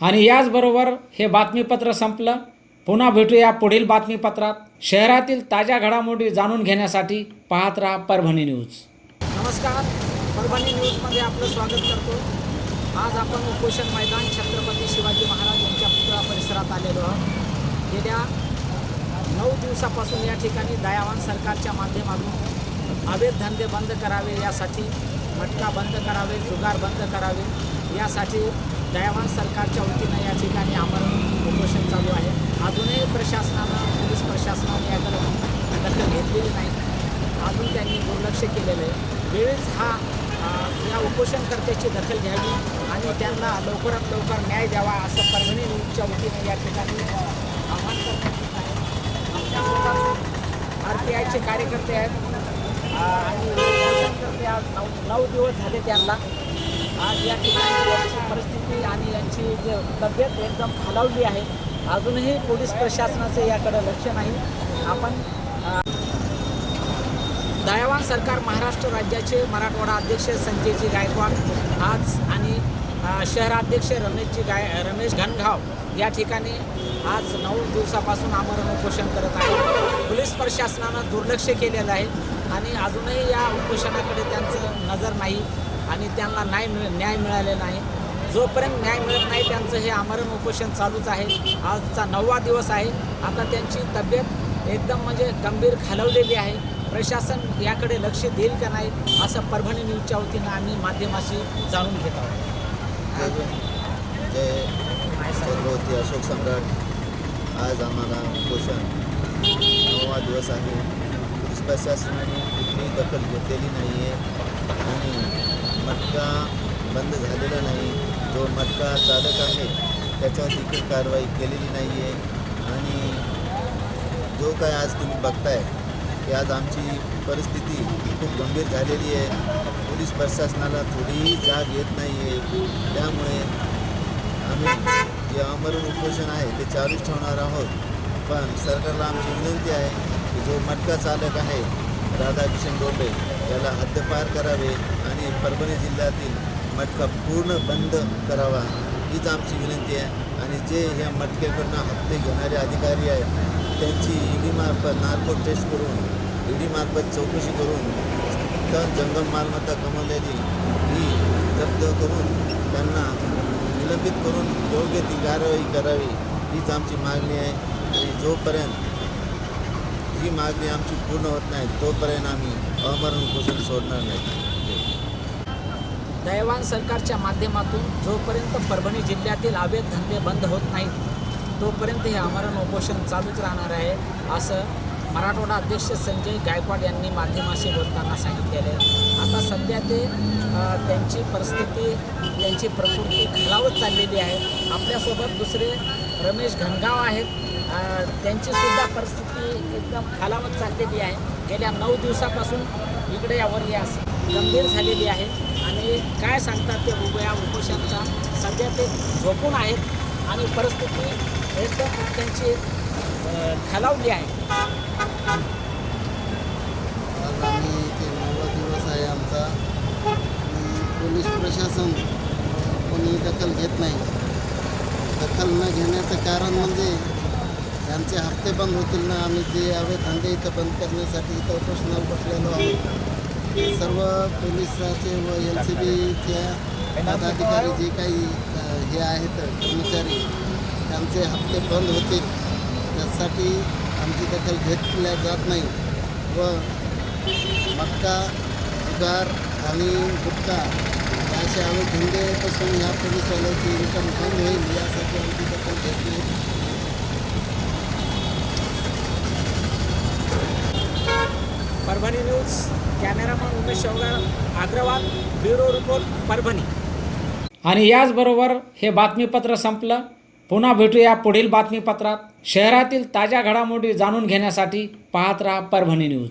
आणि याचबरोबर हे बातमीपत्र संपलं. पुन्हा भेटूया पुढील बातमीपत्रात. शहरातील ताज्या घडामोडी जाणून घेण्यासाठी पाहत राहा परभणी न्यूज. नमस्कार. परभणी न्यूजमध्ये आपलं स्वागत करतो. आज आपण उपोषण मैदान छत्रपती शिवाजी महाराज यांच्या पुतळा परिसरात आलेलो आहोत. गेल्या नऊ दिवसापासून या ठिकाणी दयावान सरकारच्या माध्यमातून अवैध धंदे बंद करावे यासाठी मटका बंद करावे जुगार बंद करावे यासाठी दयावान सरकारच्या वतीनं या ठिकाणी आमरण उपोषण चालू आहे. अजूनही प्रशासनानं पोलीस प्रशासनाने याकडे दखल घेतलेली नाही. अजून त्यांनी दुर्लक्ष केलेलं आहे. वेळेस हा या उपोषणकर्त्याची दखल घ्यावी आणि त्यांना लवकरात लवकर न्याय द्यावा असं परभणी न्यूजच्या वतीने या ठिकाणी आव्हान करण्यात आहे. आमच्या आर पी आयचे कार्यकर्ते आहेत. आणि नऊ नऊ दिवस झाले त्यांना. आज या ठिकाणी यांची परिस्थिती आणि यांची तब्येत एकदम खालावली आहे. अजूनही पोलीस प्रशासनाचे याकडे लक्ष नाही. आपण दयावान सरकार महाराष्ट्र राज्याचे मराठवाडा अध्यक्ष संजयजी गायकवाड आज आणि शहराध्यक्ष रमेशजी गाय रमेश घनघाव या ठिकाणी आज नऊ दिवसापासून आमरण उपोषण करत आहे पोलीस प्रशासनानं दुर्लक्ष केलेलं आहे आणि अजूनही या उपोषणाकडे त्यांचं नजर नाही. आणि त्यांना न्याय मिळ न्याय मिळाले नाही. जोपर्यंत न्याय मिळत नाही त्यांचं हे आमरण उपोषण चालूच आहे. आजचा नववा दिवस आहे. आता त्यांची तब्येत एकदम म्हणजे गंभीर खालवलेली आहे. प्रशासन याकडे लक्ष देईल का नाही असं परभणी न्यूजच्या वतीनं आम्ही माध्यमाशी जाणून घेत आहोत. जय छत्रपती अशोक सम्राट आज आम्हाला उपोषण. नववा दिवस आहे. प्रशासनाने कुठलीही दखल घेतलेली नाही आहे आणि मटका बंद नाही. जो मटका चालक आहे त्याच्यावर देखील कारवाई केलेली नाही आहे आणि जो काय आज तुम्ही बघताय, की आज आमची परिस्थिती खूप गंभीर आहे. पोलीस प्रशासनाला थोडीही जाग येत नाही आहे त्यामुळे आम्ही जे आमरण उपोषण आहे, ते चालूच ठेवणार आहोत. पण सरकारला आमची विनंती आहे, की जो मटका चालक आहे, राधाकिशन डोंबे त्याला हद्दपार करावे. आणि परभणी जिल्ह्यातील मटका पूर्ण बंद करावा हीच आमची विनंती आहे. आणि जे ह्या मटक्याकडनं हप्ते घेणारे अधिकारी आहेत त्यांची ईडीमार्फत नार्को टेस्ट करून ईडीमार्फत चौकशी करून तर जंगम मालमत्ता कमवलेली ही जप्त करून त्यांना निलंबित करून योग्य ती कारवाई करावी हीच आमची मागणी आहे. आणि जोपर्यंत ही मागणी आमची पूर्ण होत नाही तोपर्यंत आम्ही अमरण उपोषण सोडणार नाही. दयावान सरकारच्या माध्यमातून जोपर्यंत परभणी जिल्ह्यातील अवैध धंदे बंद होत नाहीत तोपर्यंत हे आमरण उपोषण चालूच राहणार आहे असं मराठवाडा अध्यक्ष संजय गायकवाड यांनी माध्यमाशी बोलताना सांगितलेले आता सध्या ते त्यांची परिस्थिती त्यांची प्रकृती खालावत चाललेली आहे. आपल्यासोबत दुसरे रमेश घनगाव आहेत. त्यांची सुद्धा परिस्थिती एकदम खालावत चाललेली आहे. गेल्या नऊ दिवसापासून इकडे यावर यास गंभीर झालेली आहे. आणि काय सांगतात ते उभया उपोषणचा सध्या ते झोपून आहेत. आणि परिस्थिती एकदम त्यांची खालावली आहे. आम्ही ते नववा दिवस आहे आमचा. पोलीस प्रशासन कोणी दखल घेत नाही. दखल न घेण्याचं कारण म्हणजे त्यांचे हप्ते बंद होतील ना आम्ही जे हवे धंदे इथं बंद करण्यासाठी इथं उपोषणावर बसलेलो आहोत. सर्व पोलिसाचे व एल सी बीच्या पदाधिकारी जे काही हे आहेत कर्मचारी त्यांचे हप्ते बंद होतील. त्यासाठी आमची दखल घेतल्या जात नाही. व मटका जुगार आणि गुटखा असे आम्ही धंदेपासून ह्या पोलीसवाल्याची इन्कम बंद होईल यासाठी आमची दखल घेतली Parbhani news cameraman Umesh Shevgar Agrawal bureau report Parbhani. आणि याचबरोबर हे बातमीपत्र संपलं. पुन्हा भेटूया पुढील बातमीपत्रात. शहरातील ताज्या घडामोडी जाणून घेण्यासाठी पाहत राहा परभणी न्यूज.